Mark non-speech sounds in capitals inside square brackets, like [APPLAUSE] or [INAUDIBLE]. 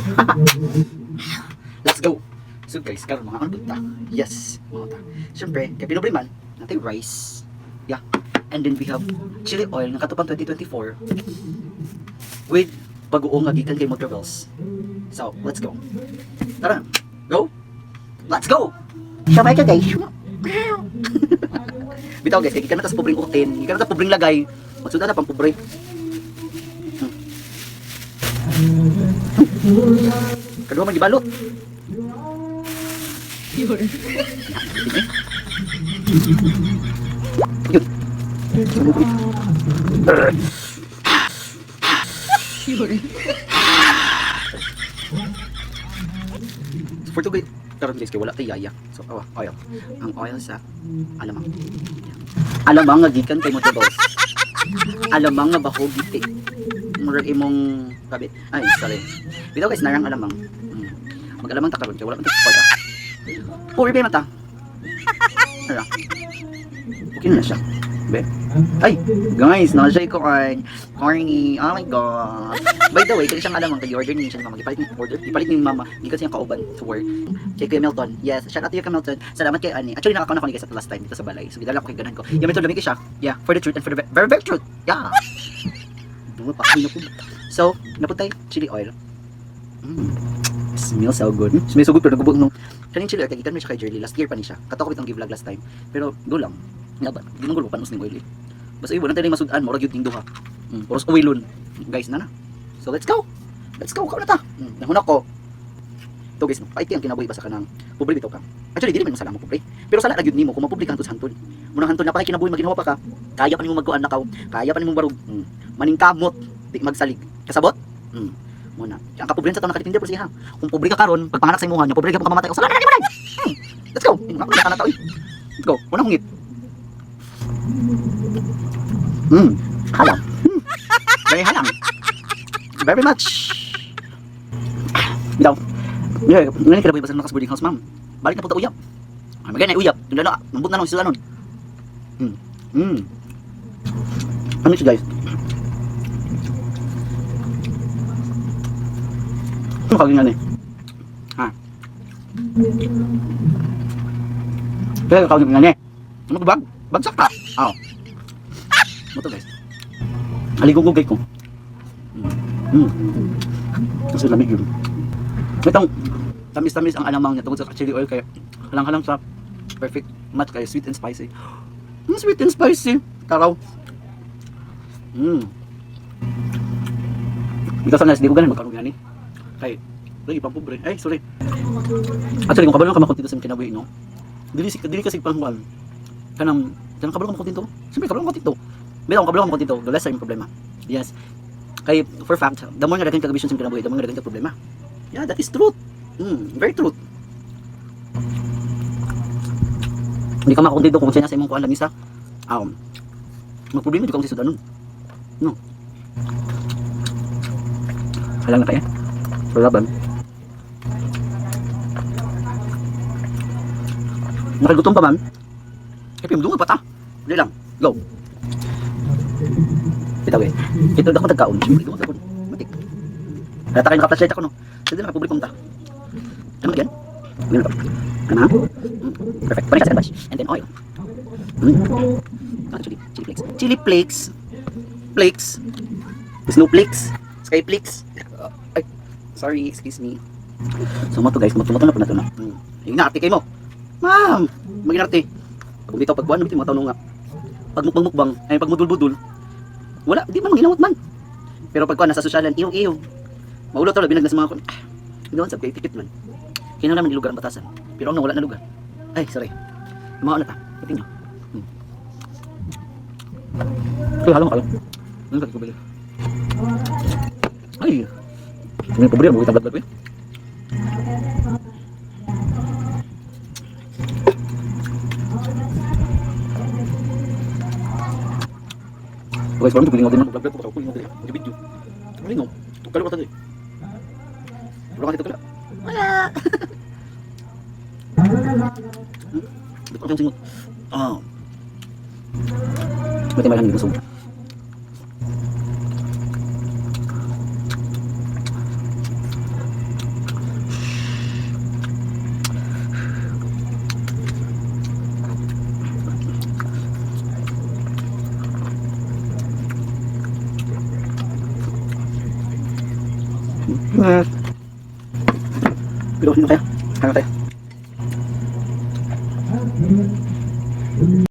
[LAUGHS] Let's go. So guys, karon mga ano ta? Yes, mga ta. Siyempre, kay Pinobre man, natin rice. Yeah. And then we have chili oil nga katupang 2024 with bagoong nga gikan kay Motorwells. So, let's go. Tara. Go. Let's go. Sabay ka guys. [LAUGHS] Bitaw guys, kay gikan na tas pobreng utin, gikan na tas pobreng lagay. Magsud na pang pobre. Kadua man gibalot. Yun. So for today, karon guys, kay wala tay yaya. So, oh, oil. Ang oil sa alamang. Alamang nga gikan kay Motorboss. alamang nga bahog giti. Murag imong kabit. Ay, sorry. Bitaw guys, narang alamang. Hmm. Mag-alamang ta karon kay wala man tay suporta. Puri ba mata? Ara. Okay na siya. Be. Ay, guys, na siya ko ay corny. Oh my god. By the way, kaya siyang alam ang order niya siya magipalit ni order. Ipalit ni mama, hindi kasi yung kauban to work. Kay Kuya Milton. Yes, shout out to you Kuya Milton. Salamat kay Ani. Actually nakakauna ko ni guys at last time dito sa balay. So gidala ko kay ganan ko. Yung Milton lamig siya. Yeah, for the truth and for the ve- very very truth. Yeah. Kami na po. So, napuntay chili oil. Mm. Smells so good. Smells so good pero nagubog no. Kaning chili oil kay gikan mo siya kay Jerry last year pa ni siya. Kato ko bitong give-vlog last time. Pero go lang. Nga ba? Mo gulo panos ning oil eh. Basta ibo nantay masudan mo ra gyud ning duha. Mm, puros oilon. Guys na na. So let's go. Let's go. Kauna ta. Mm, nahuna ko. Ito guys, no, paiti ang kinabuhi ba sa kanang pobre bitaw ka. Actually, dili man mo sala mo pobre. Pero sala ra gyud nimo kung mapublikan to sa hantod. Munang hantod na pa kay kinabuhi maginawa pa ka. Kaya pa nimo magkuan nakaw. Kaya pa nimo barug. Mm. Maning kamot, di magsalig. Kasabot? Mm. Muna. Ang kapobre sa taon nakatitinda po siya. Kung pobre ka karon, pag panganak sa imuha niya, pobre ka pag mamatay. Sala na ni Hmm. Let's go. Imo na ka na tao. eh. Let's go. Unang hungit. Hmm. Halang. Hmm. Very halang. Very much. Bitaw. Yeah, ngayon kinabuhi ba sa nakas boarding house, ma'am? Balik na po ta uyap. Ay, magana uyap. Tunda na, nambut na lang sila nun. Hmm. Hmm. Ano siya, guys? Kaging nga ni? Ha? Kaya kaging nga ni? Ano bag? Bagsak? Oo. Ano to, guys? Haligugugay ko. Hmm. Kasi lamig yun. Itong tamis-tamis ang alamang niya tungkol sa chili oil kaya halang-halang sa perfect match kaya sweet and spicy. Mm, sweet and spicy. Taraw. Mm. Ikaw sa nas, di ko ganun magkaroon gani. Kay, lagi pang pobre. Ay, sorry. Actually, kung kabalo ka makunti sa kinabuhi, no? Dili, dili kasi pangkuan. Kanang, kanang kabalo ka makunti to. Siyempre, kabalo ka makunti to. Pero kung kabalo ka makunti to, the less yung problema. Yes. Kay, for fact, the more nga dagang kagabisyon sa kinabuhi, the more nga dagang problema. Yeah, that is truth. Mm, very truth. Hindi ka makakunti kung siya sa imong kuan lamisa. Um, magproblema di ka kung si Sudanon. No. Halang na kaya. So, laban. Nakagutom pa man. Eh, pimdunga pa ta. Hindi lang. Go. Bitaw eh. Ito ako tagkaon. Siyempre, ito ako. Matik. Kaya tayo naka-flashlight ako no. Hindi na publikum ta. Ano yan? Ganun ba? Ano? Perfect. Panik sa. And then oil. Mm. Chili flakes. Chili flakes. Flakes. Snowflakes. Skyflakes. Uh, ay, sorry, excuse me. So, mo to guys, matumato na po na to na. Mm. Yung naarte kayo mo. Ma'am, maginarte. Pag bitaw pagbuan, bitin mo tanong nga. Pag mukbang mukbang, ay pag mudul-budul, wala, di man manginawat man. Pero pag kuha nasa sosyalan, iyong-iyong. Maulot to, binag na sa mga kun. Ah, ginawan sa kay tikit man. Kina naman lugar ang batasan. Pero ang wala na lugar. Ay, sorry. Mga ano ta? Nyo. Hmm. Ay, halong halong. Ano ka kubili? Ay. May problema, buhay tablat ko eh. Guys, parang tukuling ako din ng vlog ko. Tukuling ako din. Ang video. Tukuling ako. Tukalo ka tayo. Wala ka dito kala. Wala. Dito ka singot. Ah. Mati malang di Pero ano kaya? Ano tayo?